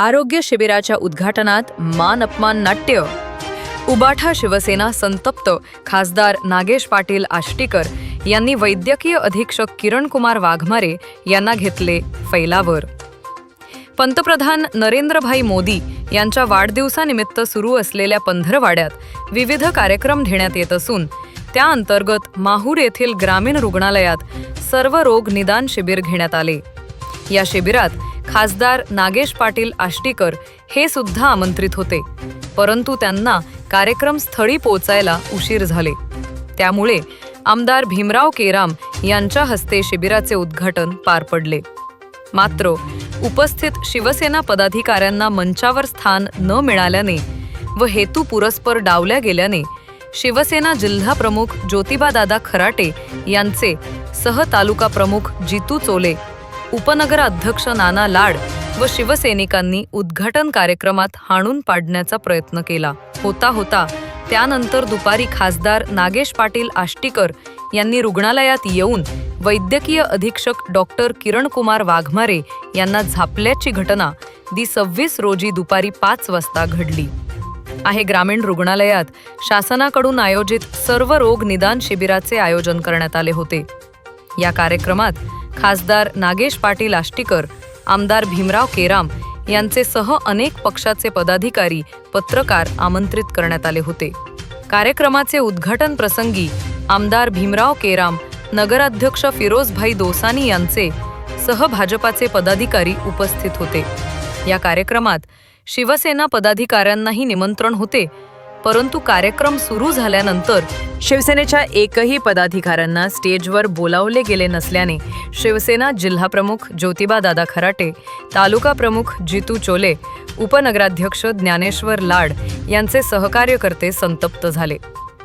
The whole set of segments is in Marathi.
आरोग्य शिबिराच्या उद्घाटनात मान अपमान नाट्य. उबाठा शिवसेना संतप्त खासदार नागेश पाटील आष्टीकर यांनी वैद्यकीय अधीक्षक किरण कुमार वाघमारे यांना घेतले फैलावर. पंतप्रधान नरेंद्रभाई मोदी यांच्या वाढदिवसानिमित्त सुरू असलेल्या पंधरवाड्यात विविध कार्यक्रम घेण्यात येत असून त्या अंतर्गत माहूर येथील ग्रामीण रुग्णालयात सर्व रोग निदान शिबिर घेण्यात आले. या शिबिरात खासदार नागेश पाटील आष्टीकर हे सुद्धा आमंत्रित होते. परंतु त्यांना कार्यक्रम स्थळी पोचायला उशीर झाले. त्यामुळे आमदार भीमराव केराम यांच्या हस्ते शिबिराचे उद्घाटन पार पडले. मात्र उपस्थित शिवसेना पदाधिकाऱ्यांना मंचावर स्थान न मिळाल्याने व हेतू पुरस्पर डावल्या गेल्याने शिवसेना जिल्हा प्रमुख ज्योतिबादादा खराटे यांचे सहतालुका प्रमुख जितू चोले उपनगराध्यक्ष नाना लाड व शिवसैनिकांनी उद्घाटन कार्यक्रमात हाणून पाडण्याचा प्रयत्न केला. होता होता त्यानंतर दुपारी खासदार नागेश पाटील आष्टीकर यांनी रुग्णालयात येऊन वैद्यकीय अधीक्षक डॉक्टर किरणकुमार वाघमारे यांना झापल्याची घटना दि सव्वीस रोजी दुपारी पाच वाजता घडली. आहे ग्रामीण रुग्णालयात शासनाकडून आयोजित सर्व रोग निदान शिबिराचे आयोजन करण्यात आले होते. या कार्यक्रमात खासदार नागेश पाटील आष्टीकर आमदार भीमराव केराम यांचे सह अनेक पक्षाचे पदाधिकारी पत्रकार आमंत्रित करण्यात आले होते. कार्यक्रमाचे उद्घाटन प्रसंगी आमदार भीमराव केराम नगराध्यक्ष फिरोजभाई दोसानी यांचे सह भाजपाचे पदाधिकारी उपस्थित होते. या कार्यक्रमात शिवसेना पदाधिकाऱ्यांनाही निमंत्रण होते. परंतु कार्यक्रम सुरू झाल्यानंतर शिवसेनेच्या एकही पदाधिकाऱ्यांना स्टेजवर बोलावले गेले नसल्याने शिवसेना जिल्हाप्रमुख ज्योतिबादादा खराटे तालुका प्रमुख जितू चोले उपनगराध्यक्ष ज्ञानेश्वर लाड यांचे सहकार्यकर्ते संतप्त झाले.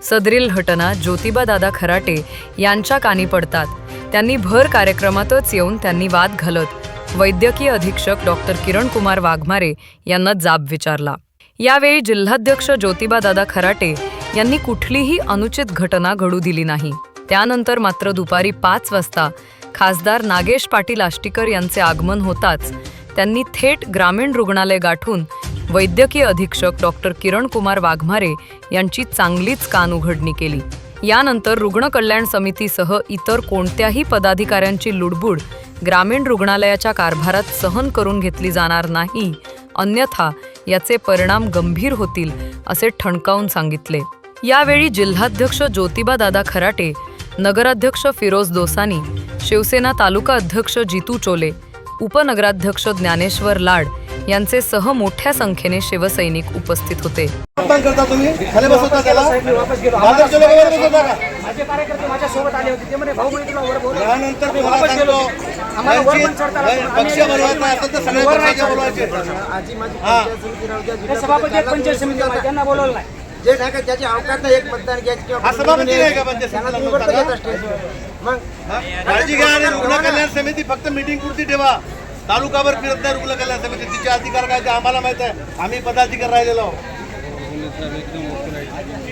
सदरील घटना ज्योतिबादादा खराटे यांच्या कानी पडतात. त्यांनी भर कार्यक्रमातच येऊन त्यांनी वाद घालत वैद्यकीय अधीक्षक डॉक्टर किरण कुमार वाघमारे यांना जाब विचारला. यावेळी जिल्हाध्यक्ष ज्योतिबादादा खराटे यांनी कुठलीही अनुचित घटना घडू दिली नाही. त्यानंतर मात्र दुपारी पाच वाजता खासदार नागेश पाटील आष्टीकर यांचे आगमन होताच त्यांनी थेट ग्रामीण रुग्णालय गाठून वैद्यकीय अधीक्षक डॉक्टर किरण कुमार वाघमारे यांची चांगलीच कान उघडणी केली. यानंतर रुग्ण कल्याण समितीसह इतर कोणत्याही पदाधिकाऱ्यांची लुडबुड ग्रामीण रुग्णालयाच्या कारभारात सहन करून घेतली जाणार नाही अन्यथा याचे परिणाम गंभीर होतील असे ठणकावून सांगितले. यावेळी जिल्हाध्यक्ष ज्योतिबादादा खराटे नगराध्यक्ष फिरोज दोसानी शिवसेना तालुका अध्यक्ष जितू चोले उपनगराध्यक्ष ज्ञानेश्वर लाड यांचे सह मोठ्या संख्येने शिवसैनिक उपस्थित होते. मतदान करता तुम्ही? खाली बसवता त्याला. मी वापस गेलो दादरच्या लोकांवर बसवता का माझे कार्यकर्ते माझ्या सोबत आले होते. ते म्हणे भाऊ म्हणे तुला वर बोलव. त्यानंतर सभापती एक पंचायत समिती झाला, आहे, त्यांना बोलवलं नाही जे नाही का ज्याची अवकाश नाही एक मतदान घ्यायची. मग? काळजी घ्या आणि रुग्ण कल्याण समिती फक्त मीटिंग पुरती ठेवा. तालुकाभर फिरत नाही रुग्ण कल्याण समिती. तिचे अधिकार काय ते आम्हाला माहीत आहे. आम्ही पदाधिकारी राहिलेलो आहोत.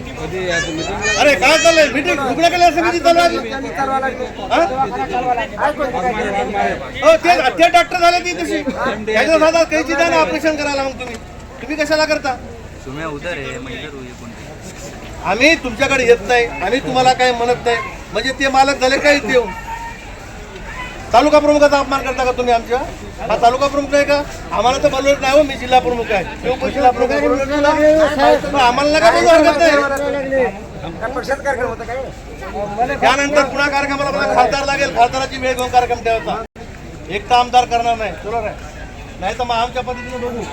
अरे काय चाललंय? मीटिंग रुग्ण कल्याण समिती चालू आहे? त्यांनी चालवा लागले. हा? ते ते डॉक्टर झाले ती तशी त्याच्या साधा कैची द्या ना ऑपरेशन करायला मग तुम्ही. तुम्ही कशाला करता? तुम्ही आम्ही तुमच्याकडे येत नाही आम्ही तुम्हाला काही म्हणत नाही. म्हणजे ते मालक झाले काय इथे येऊन? तालुका प्रमुखाचा अपमान करता का तुम्ही आमच्या? हा तालुका प्रमुख नाही का? आम्हाला तर बोलवत नाही हो मी जिल्हा प्रमुख आहे. मी उपजिल्हा प्रमुख आहे. आम्हाला नका बोलू हरकत नाही. त्यानंतर पुन्हा कार्यक्रमाला मला खासदार लागेल. खासदाराची वेळ घेऊन कार्यक्रम ठेवायचा. एक तर आमदार करणार नाही. बरोबर आहे. नाही तर मग आमच्या पद्धतीने बघू.